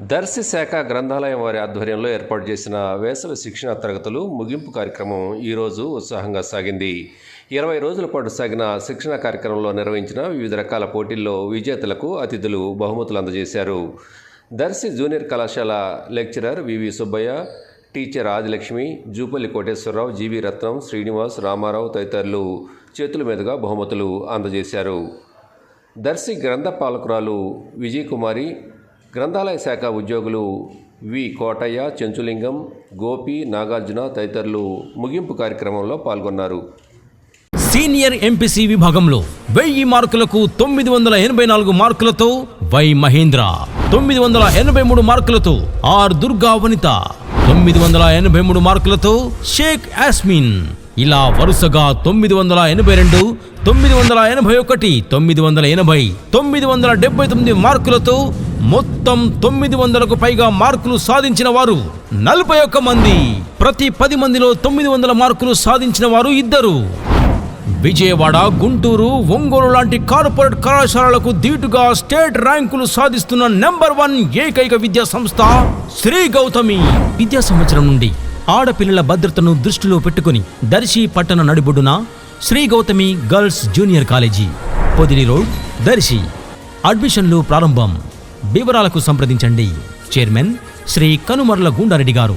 దర్శి శాఖ గ్రంథాలయం వారి ఆధ్వర్యంలో ఏర్పాటు చేసిన వేసవి శిక్షణ తరగతులు ముగింపు కార్యక్రమం ఈరోజు ఉత్సాహంగా సాగింది. ఇరవై రోజుల పాటు సాగిన శిక్షణ కార్యక్రమంలో నిర్వహించిన వివిధ రకాల పోటీల్లో విజేతలకు అతిథులు బహుమతులు అందజేశారు. దర్శి జూనియర్ కళాశాల lecturer VV Subbaiah teacher Adilakshmi Jupalli Koteswararao GV Ratnam Srinivas Ramarao తదితరులు చేతుల మీదుగా బహుమతులు అందజేశారు. దర్శి గ్రంథ పాలకురాలు విజయకుమారి గ్రంథాలయ శాఖ ఉద్యోగులు వి కోటయ్య చెంచులింగం గోపి నాగార్జున తదితరులు ముగింపు కార్యక్రమంలో పాల్గొన్నారు. సీనియర్ ఎంపీసీ విభాగంలో వెయ్యి మార్కులకు తొమ్మిది వందల ఎనభై నాలుగు మార్కులతో వై మహేంద్ర తొమ్మిది వందల ఎనభై మూడు మార్కులతో ఆర్ దుర్గా వనిత తొమ్మిది వందల ఎనభై మూడు మార్కులతో షేక్ యాస్మిన్ ఇలా వరుసగా తొమ్మిది వందల ఎనభై రెండు తొమ్మిది వందల ఎనభై ఒకటి తొమ్మిది వందల ఎనభై తొమ్మిది వందల డెబ్బై తొమ్మిది మార్కులతో మొత్తం తొమ్మిది వందలకు పైగా మార్కులు సాధించిన వారు నలభై ఒక్క మంది. ప్రతి పది మందిలో తొమ్మిది వందల మార్కులు సాధించిన వారు ఇద్దరు. విజయవాడ గుంటూరు ఒంగోలు లాంటి కార్పొరేట్ కళాశాలలకు ధీటుగా స్టేట్ ర్యాంకులు సాధిస్తున్న నెంబర్ వన్ ఏకైక విద్యా సంస్థ శ్రీ గౌతమి. విద్యా సంవత్సరం నుండి ఆడపిల్లల భద్రతను దృష్టిలో పెట్టుకుని దర్శి పట్టణ నడిబొడ్డున Sri Gautami girls junior college. Podili road Darsi. అడ్మిషన్లు ప్రారంభం. వివరాలకు సంప్రదించండి. చైర్మన్ శ్రీ కనుమర్ల గూండారెడ్డి గారు.